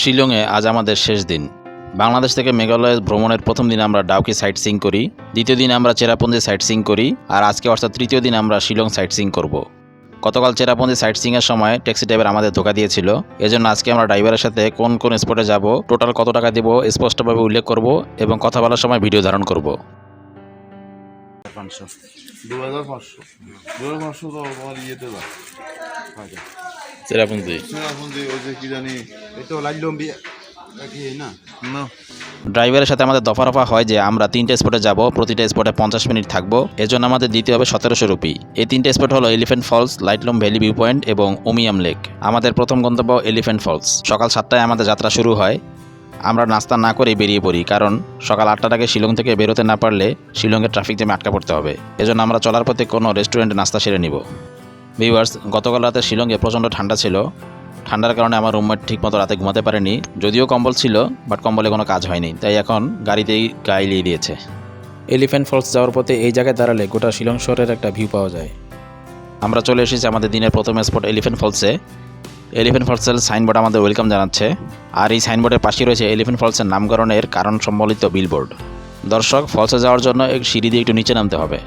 শিলংয়ে আজ আমাদের শেষ দিন। বাংলাদেশ থেকে মেঘালয় ভ্রমণের প্রথম দিন আমরা ডাউকি সাইট সিং করি, দ্বিতীয় দিন আমরা চেরাপুঞ্জি সাইট সিং করি, আর আজকে অর্থাৎ তৃতীয় দিন আমরা শিলং সাইট সিং করব। গতকাল চেরাপুঞ্জি সাইট সিংয়ের সময় ট্যাক্সি ড্রাইভার আমাদের ধোকা দিয়েছিল, এজন্য আজকে আমরা ড্রাইভারের সাথে কোন কোন স্পটে যাব, টোটাল কত টাকা দেব, স্পষ্টভাবে উল্লেখ করব এবং কথা বলার সময় ভিডিও ধারণ করব। দু হাজার পাঁচশো। দু হাজার পাঁচশো তো তোমার ইয়েতে চেরাপুঞ্জি ওই যে কি জানি এই তো লাইলম না? না। ড্রাইভারের সাথে আমাদের দফা রফা হয় যে আমরা তিনটে স্পটে যাব প্রতিটা স্পটে পঞ্চাশ মিনিট থাকব। এজন্য আমাদের দিতে হবে সতেরোশো রুপি এই তিনটে স্পট হলো Elephant Falls Laitlum valley view point এবং ওমিয়াম লেক আমাদের প্রথম গন্তব্য এলিফেন্ট ফলস সকাল সাতটায় আমাদের যাত্রা শুরু হয়। আমরা নাস্তা না করেই বেরিয়ে পড়ি কারণ সকাল আটটার আগে শিলং থেকে বেরোতে না পারলে শিলংয়ের ট্রাফিক জ্যামে আটকা পড়তে হবে। এজন্য আমরা চলার পথে কোনো রেস্টুরেন্টে নাস্তা সেরে নিব। ভিউয়ার্স গতকাল রাতে শিলংয়ে প্রচণ্ড ঠান্ডা ছিল। ঠান্ডার কারণে আমার রুমমেট ঠিকমতো রাতে ঘুমাতে পারেনি। যদিও কম্বল ছিল বাট কম্বলে কোনো কাজ হয়নি। তাই এখন গাড়িতেই গায়ে লিয়ে দিয়েছে। এলিফ্যান্ট ফলস যাওয়ার পথে এই জায়গায় দাঁড়ালে গোটা শিলং শহরের একটা ভিউ পাওয়া যায়। আমরা চলে এসেছি আমাদের দিনের প্রথম স্পট এলিফ্যান্ট ফলসে এলিফ্যান্ট ফলসের সাইনবোর্ড আমাদের ওয়েলকাম জানাচ্ছে। আর এই সাইনবোর্ডের পাশে রয়েছে এলিফ্যান্ট ফলসের নামকরণের কারণ সম্বলিত বিলবোর্ড দর্শক ফলসে যাওয়ার জন্য এক সিঁড়ি দিয়ে একটু নিচে নামতে হবে।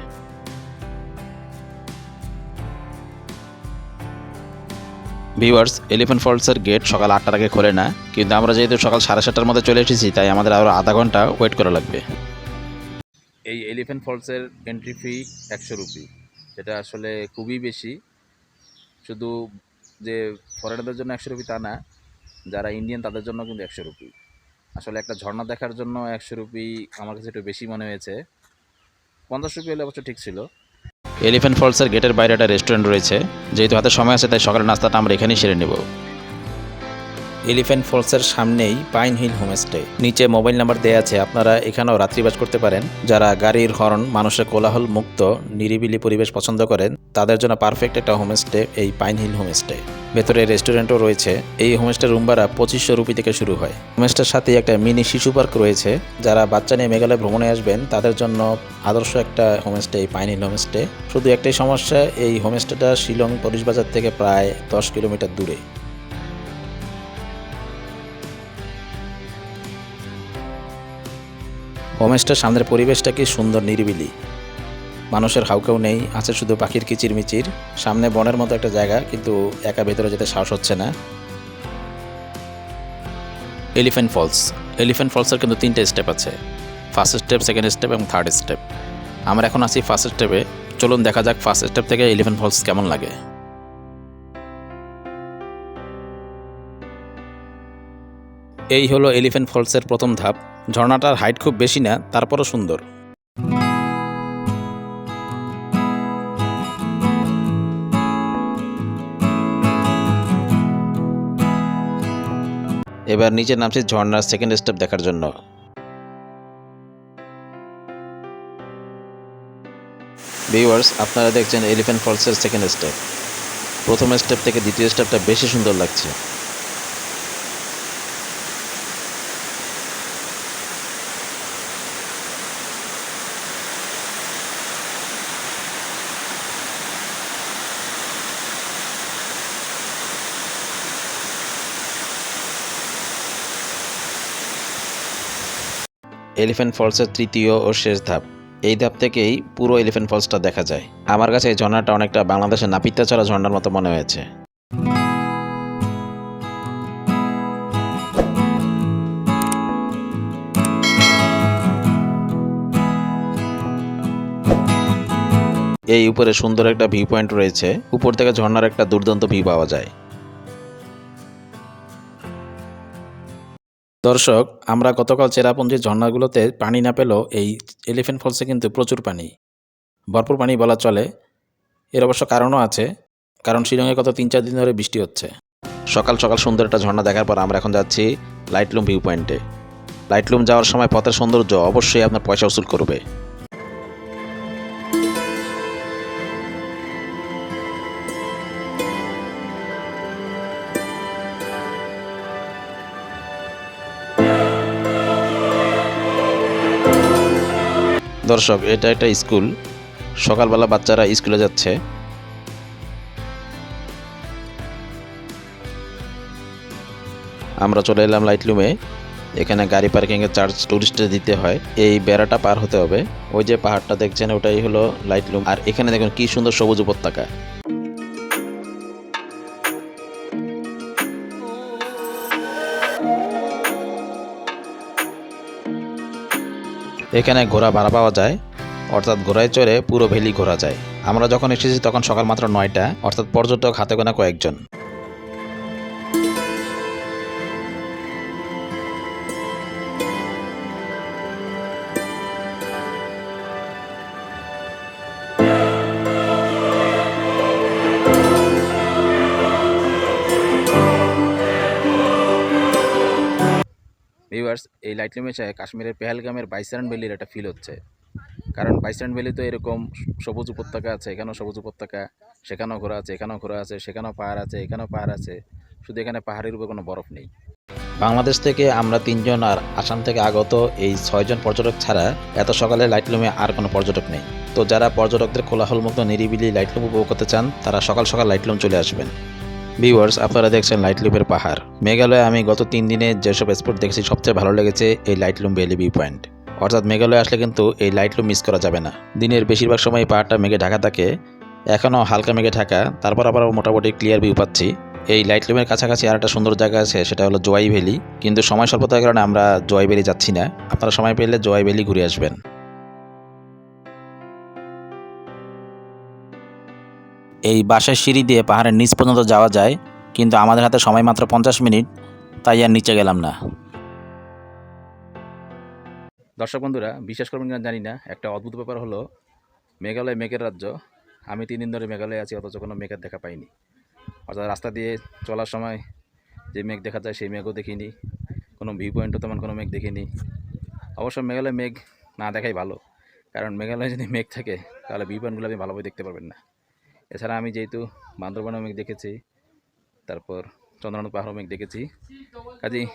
ভিউয়ার্স এলিফ্যান্ট ফলসের গেট সকাল আটটার আগে খোলে না, কিন্তু আমরা যেহেতু সকাল সাড়ে সাতটার মধ্যে চলে এসেছি, তাই আমাদের আরও আধা ঘণ্টা ওয়েট করা লাগবে। এই এলিফ্যান্ট ফলসের এন্ট্রি ফি একশো রুপি, যেটা আসলে খুবই বেশি। শুধু যে ফরেনারদের জন্য একশো রুপি তা না, যারা ইন্ডিয়ান তাদের জন্য কিন্তু একশো রুপি। আসলে একটা ঝর্ণা দেখার জন্য একশো রুপি আমার কাছে একটু বেশি মনে হয়েছে। পঞ্চাশ রুপি হলে অবশ্য ঠিক ছিল। এলিফ্যান্ট ফলসের গেটের বাইরে একটা রেস্টুরেন্ট রয়েছে, যেহেতু হাতে সময় আছে, তাই সকালের নাস্তাটা আমরা এখানেই সেরে নেব। এলিফ্যান্ট ফলসের সামনেই পাইন হিল হোমস্টে। নিচে মোবাইল নাম্বার দেওয়া আছে, আপনারা এখানেও রাত্রিবাস করতে পারেন। যারা গাড়ির হর্ন, মানুষের কোলাহল মুক্ত, নিরিবিলি পরিবেশ পছন্দ করেন, তাদের জন্য পারফেক্ট একটা হোমস্টে এই পাইন হিল হোমস্টে। ভেতরে রেস্টুরেন্টও রয়েছে। এই হোমস্টে রুম ভাড়া পঁচিশশো রুপি থেকে শুরু হয়। হোমস্টের সাথে একটা মিনি শিশু পার্ক রয়েছে। যারা বাচ্চা নিয়ে মেঘালয় ভ্রমণে আসবেন, তাদের জন্য আদর্শ একটা হোমস্টে, এই পাইন হোমস্টে। শুধু একটাই সমস্যা, এই হোমস্টেটা শিলং পরিশ বাজার থেকে প্রায় দশ কিলোমিটার দূরে। হোমস্টের সামনের পরিবেশটা কি সুন্দর, নিরিবিলি। মানুষের হাউকেও নেই, আছে শুধু পাখির কিচিরমিচির, সামনে বনের মতো একটা জায়গা, কিন্তু একা ভেতরে যেতে সাহস হচ্ছে না। এলিফ্যান্ট ফলস এলিফ্যান্ট ফলসের কিন্তু তিনটে স্টেপ আছে। ফার্স্ট স্টেপ সেকেন্ড স্টেপ এবং থার্ড স্টেপ আমরা এখন আছি ফার্স্ট স্টেপে চলুন দেখা যাক ফার্স্ট স্টেপ থেকে এলিফ্যান্ট ফলস কেমন লাগে। এই হলো এলিফ্যান্ট ফলসের প্রথম ধাপ। ঝর্ণাটার হাইট খুব বেশি না, তারপরও সুন্দর। এবার নিচে নামছি ঝর্ণার সেকেন্ড স্টেপ দেখার জন্য। ভিউয়ার্স আপনারা দেখছেন এলিফ্যান্ট ফলসের সেকেন্ড স্টেপ প্রথম স্টেপ থেকে দ্বিতীয় স্টেপটা বেশি সুন্দর লাগছে। এলিফ্যান্ট ফলসের তৃতীয় ও শেষ ধাপ। এই ধাপ থেকেই পুরো এলিফ্যান্ট ফলসটা দেখা যায়। আমার কাছে এই ঝর্ণাটা অনেকটা বাংলাদেশের নাপিতাচড়া ঝর্ণার মতো মনে হয়েছে। এই উপরে সুন্দর একটা ভিউ পয়েন্ট রয়েছে। উপর থেকে ঝর্ণার একটা দুর্দান্ত ভিউ পাওয়া যায়। দর্শক, আমরা গতকাল চেরাপুঞ্জির ঝর্ণাগুলোতে পানি না পেলেও এই এলিফেন্ট ফলসে কিন্তু প্রচুর পানি। ভরপুর পানি বলা চলে। এর অবশ্য কারণও আছে, কারণ শিলংয়ে গত তিন চার দিন ধরে বৃষ্টি হচ্ছে। সকাল সকাল সুন্দর একটা ঝর্ণা দেখার পর আমরা এখন যাচ্ছি লাইটলুম ভিউ পয়েন্টে লাইটলুম যাওয়ার সময় পথের সৌন্দর্য অবশ্যই আপনার পয়সা উসুল করবে। দর্শক, এটা একটা স্কুল। সকালবেলা বাচ্চারা স্কুলে যাচ্ছে। আমরা চলে এলাম লাইটলুমে। এখানে গাড়ি পার্কিংয়ের চার্জ টুরিস্টে দিতে হয়। এই বেড়াটা পার হতে হবে। ওই যে পাহাড়টা দেখছেন, ওটাই হলো লাইটলুম। আর এখানে দেখুন কি সুন্দর সবুজ উপত্যকা। এখানে ঘোড়া ভাড়া পাওয়া যায়, অর্থাৎ ঘোড়ায় চড়ে পুরো ভ্যালি ঘোরা যায়। আমরা যখন এসেছি তখন সকাল মাত্র নয়টা, অর্থাৎ পর্যটক হাতে গোনা কয়েকজন। ভিউয়ার্স এই লাইটলুমে চায় কাশ্মীরের পেহেলগামের বাইসারান ভ্যালির একটা ফিল হচ্ছে। কারণ বাইসারান ভ্যালি তো এরকম সবুজ উপত্যকা আছে, এখানেও সবুজ উপত্যকা, সেখানেও ঘোরা আছে, এখানেও ঘোরা আছে, সেখানেও পাহাড় আছে, এখানেও পাহাড় আছে। শুধু এখানে পাহাড়ের উপরে কোনো বরফ নেই। বাংলাদেশ থেকে আমরা তিনজন আর আসাম থেকে আগত এই ছয়জন পর্যটক ছাড়া এত সকালে লাইটলুমে আর কোনো পর্যটক নেই। তো যারা পর্যটকদের কোলাহলমুক্ত নিরিবিলি লাইটলুম উপভোগ করতে চান, তারা সকাল সকাল লাইটলুম চলে আসবেন। ভিউয়ার্স আপনারা দেখছেন লাইটলুমের পাহাড়। মেঘালয়ে আমি গত তিন দিনে যেসব স্পট দেখেছি, সবচেয়ে ভালো লেগেছে এই লাইটলুম ভ্যালি ভিউ পয়েন্ট অর্থাৎ মেঘালয়ে আসলে কিন্তু এই লাইটলুম মিস করা যাবে না। দিনের বেশিরভাগ সময় পাহাড়টা মেঘে ঢাকা থাকে, এখনও হালকা মেঘে ঢাকা। তারপর আবার মোটামুটি ক্লিয়ার ভিউ পাচ্ছি। এই লাইটলুমের কাছাকাছি আর একটা সুন্দর জায়গা আছে, সেটা হলো জোয়াই ভ্যালি কিন্তু সময় স্বল্পতার কারণে আমরা জোয়াই ভ্যালি যাচ্ছি না। আপনারা সময় পেলে জোয়াই ভ্যালি ঘুরে আসবেন। এই বাসের সিঁড়ি দিয়ে পাহাড়ের নিচ পর্যন্ত যাওয়া যায়, কিন্তু আমাদের হাতে সময় মাত্র পঞ্চাশ মিনিট, তাই আর নিচে গেলাম না। দর্শক বন্ধুরা, বিশ্বাস করবেন কিনা জানি না, একটা অদ্ভুত ব্যাপার হলো, মেঘালয় মেঘের রাজ্য। আমি তিন দিন ধরে মেঘালয়ে আছি, অথচ কোনো মেঘের দেখা পাইনি। অর্থাৎ রাস্তা দিয়ে চলার সময় যে মেঘ দেখা যায়, সেই মেঘও দেখিনি। কোনো ভিউ পয়েন্টও তেমন কোনো মেঘ দেখিনি। অবশ্য মেঘালয় মেঘ না দেখাই ভালো, কারণ মেঘালয়ে যদি মেঘ থাকে, তাহলে ভিউ পয়েন্টগুলো আপনি ভালোভাবে দেখতে পারবেন না। এছাড়া আমি যেহেতু বান্দরবানও মেঘ দেখেছি, তারপর চন্দ্রনাথ পাহাড়ও মেঘ দেখেছি, কাজেই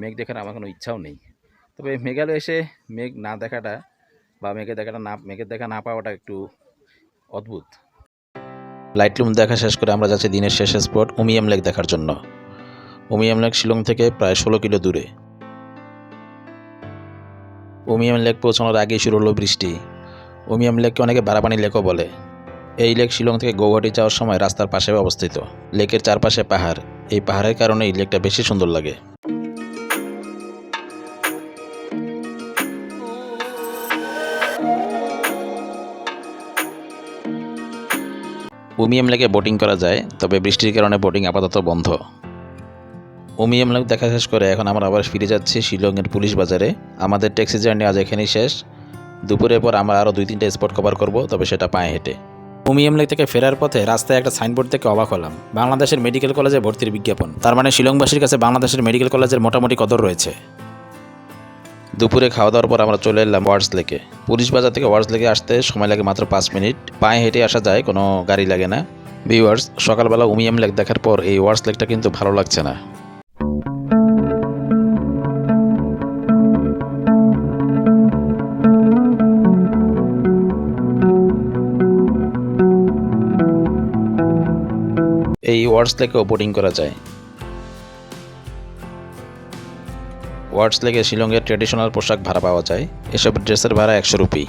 মেঘ দেখার আমার কোনো ইচ্ছাও নেই। তবে মেঘালয় এসে মেঘ না দেখাটা বা মেঘের দেখাটা না মেঘের দেখা না পাওয়াটা একটু অদ্ভুত। লাইট লাইটলুম দেখা শেষ করে আমরা যাচ্ছি দিনের শেষ স্পট উমিয়াম লেক দেখার জন্য। উমিয়াম লেক শিলং থেকে প্রায় ষোলো কিলো দূরে। উমিয়াম লেক পৌঁছানোর আগেই শুরু হলো বৃষ্টি। উমিয়াম লেককে অনেকে বারাপানি লেকও বলে। এই লেক শিলং থেকে গৌহাটি যাওয়ার সময় রাস্তার পাশে অবস্থিত। লেকের চারপাশে পাহাড়। এই পাহাড়ের কারণে এই লেকটা বেশি সুন্দর লাগে। উমিয়াম লেকে বোটিং করা যায়, তবে বৃষ্টির কারণে বোটিং আপাতত বন্ধ। উমিয়াম লেক দেখা শেষ করে এখন আমরা আবার ফিরে যাচ্ছি শিলংয়ের পুলিশ বাজারে। আমাদের ট্যাক্সি জার্নি আজ এখানেই শেষ। দুপুরের পর আমরা আরও দুই তিনটে স্পট কভার করব, তবে সেটা পায়ে হেঁটে। উমিয়াম লেক থেকে ফেরার পথে রাস্তায় একটা সাইনবোর্ড থেকে অবাক হলাম। বাংলাদেশের মেডিকেল কলেজে ভর্তির বিজ্ঞাপন। তার মানে শিলংবাসীর কাছে বাংলাদেশের মেডিকেল কলেজের মোটামুটি কদর রয়েছে। দুপুরে খাওয়া দাওয়ার পর আমরা চলে এলাম ওয়ার্ডস লেকে। পুলিশ বাজার থেকে ওয়ার্ডস লেকে আসতে সময় লাগে মাত্র পাঁচ মিনিট। পায়ে হেঁটে আসা যায়, কোনো গাড়ি লাগে না। ভিউয়ার্স, সকালবেলা উমিয়াম লেক দেখার পর এই ওয়ার্ডস লেকটা কিন্তু ভালো লাগছে না। এই ওয়ার্ডস লেকেও বোটিং করা যায়। ওয়ার্ডস লেকে শিলংয়ের ট্রেডিশনাল পোশাক ভাড়া পাওয়া যায়। এসব ড্রেসের ভাড়া একশো রুপি।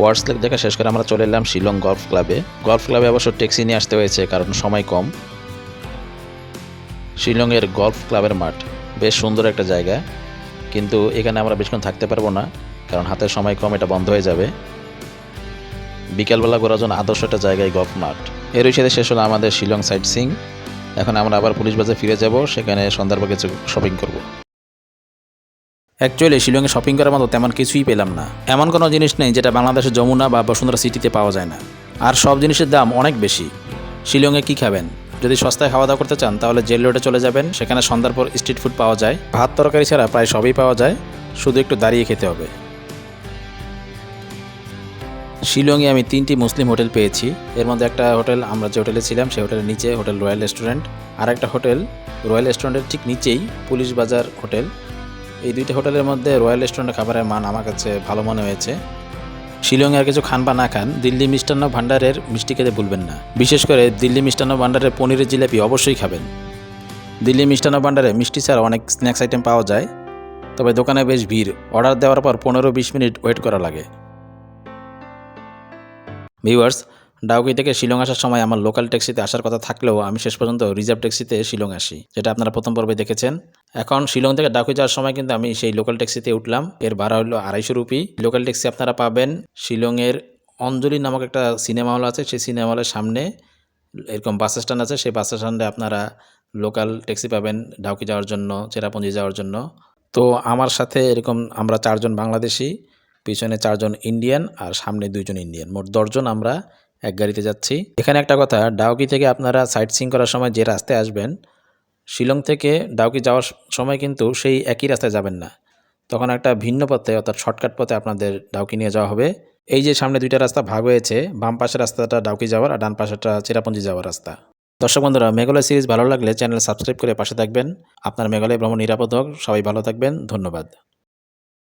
ওয়ার্ডস লেক দেখা শেষ করে আমরা চলে এলাম শিলং গলফ ক্লাবে। গলফ ক্লাবে অবশ্য ট্যাক্সি নিয়ে আসতে হয়েছে কারণ সময় কম। শিলংয়ের গলফ ক্লাবের মাঠ, বেশ সুন্দর একটা জায়গা। কিন্তু এখানে আমরা বেশিক্ষণ থাকতে পারব না, কারণ হাতে সময় কম, এটা বন্ধ হয়ে যাবে। বিকালবেলা ঘোরার জন্য আদর্শ একটা জায়গায় গল্ফ মাঠ। এরই সাথে শেষ হলো আমাদের শিলং সাইট সিং এখন আমরা আবার পুলিশ বাজার ফিরে যাব, সেখানে সন্ধ্যার কিছু শপিং করব। অ্যাকচুয়ালি শিলংয়ে শপিং করার মতো তেমন কিছুই পেলাম না। এমন কোনো জিনিস নেই যেটা বাংলাদেশের যমুনা বা বসুন্ধরা সিটিতে পাওয়া যায় না। আর সব জিনিসের দাম অনেক বেশি। শিলংয়ে কি খাবেন? যদি সস্তায় খাওয়া দাওয়া করতে চান, তাহলে জেল রোডে চলে যাবেন, সেখানে সন্ধ্যার পর স্ট্রিট ফুড পাওয়া যায়। ভাত তরকারি ছাড়া প্রায় সবই পাওয়া যায়, শুধু একটু দাঁড়িয়ে খেতে হবে। শিলংয়ে আমি তিনটি মুসলিম হোটেল পেয়েছি। এর মধ্যে একটা হোটেল, আমরা যে হোটেলে ছিলাম, সেই হোটেলের নিচে হোটেল রয়্যাল রেস্টুরেন্ট। আর একটা হোটেল, রয়্যাল রেস্টুরেন্টের ঠিক নিচেই পুলিশ বাজার হোটেল। এই দুইটা হোটেলের মধ্যে রয়্যাল রেস্টুরেন্টের খাবারের মান আমার কাছে ভালো মনে হয়েছে। শিলংয়ে আর কিছু খান বা না খান, দিল্লি মিষ্টান্ন ভাণ্ডারের মিষ্টি খেতে ভুলবেন না। বিশেষ করে দিল্লি মিষ্টান্ন ভাণ্ডারের পনিরের জিলাপি অবশ্যই খাবেন। দিল্লি মিষ্টান্ন ভাণ্ডারে মিষ্টি ছাড়া অনেক স্ন্যাক্স আইটেম পাওয়া যায়, তবে দোকানে বেশ ভিড়। অর্ডার দেওয়ার পর পনেরো বিশ মিনিট ওয়েট করা লাগে। ভিউয়ার্স ডাউকি থেকে শিলং আসার সময় আমার লোকাল ট্যাক্সিতে আসার কথা থাকলেও আমি শেষ পর্যন্ত রিজার্ভ ট্যাক্সিতে শিলং আসি, যেটা আপনারা প্রথম পর্বে দেখেছেন। এখন শিলং থেকে ডাউকি যাওয়ার সময় কিন্তু আমি সেই লোকাল ট্যাক্সিতে উঠলাম। এর ভাড়া হলো আড়াইশো রুপি। লোকাল ট্যাক্সি আপনারা পাবেন শিলংয়ের অঞ্জলি নামক একটা সিনেমা হল আছে। সেই সিনেমা হলের সামনে এরকম বাস স্ট্যান্ড আছে। সেই বাস স্ট্যান্ডে আপনারা লোকাল ট্যাক্সি পাবেন ডাউকি যাওয়ার জন্য, চেরাপুঞ্জি যাওয়ার জন্য। তো আমার সাথে এরকম আমরা চারজন বাংলাদেশি, পিছনে চারজন ইন্ডিয়ান আর সামনে দুইজন ইন্ডিয়ান মোট দশজন আমরা এক গাড়িতে যাচ্ছি। এখানে একটা কথা, ডাউকি থেকে আপনারা সাইট সিং করার সময় যে রাস্তায় আসবেন, শিলং থেকে ডাউকি যাওয়ার সময় কিন্তু সেই একই রাস্তায় যাবেন না। তখন একটা ভিন্ন পথে, অর্থাৎ শর্টকাট পথে আপনাদের ডাউকি নিয়ে যাওয়া হবে। এই যে সামনে দুইটা রাস্তা ভাগ হয়েছে, বাম পাশের রাস্তাটা ডাউকি যাওয়ার আর ডান পাশেরটা চেরাপুঞ্জি যাওয়ার রাস্তা। দর্শক বন্ধুরা, মেঘালয় সিরিজ ভালো লাগলে চ্যানেল সাবস্ক্রাইব করে পাশে থাকবেন। আপনার মেঘালয় ভ্রমণ নিরাপদ হোক। সবাই ভালো থাকবেন। ধন্যবাদ।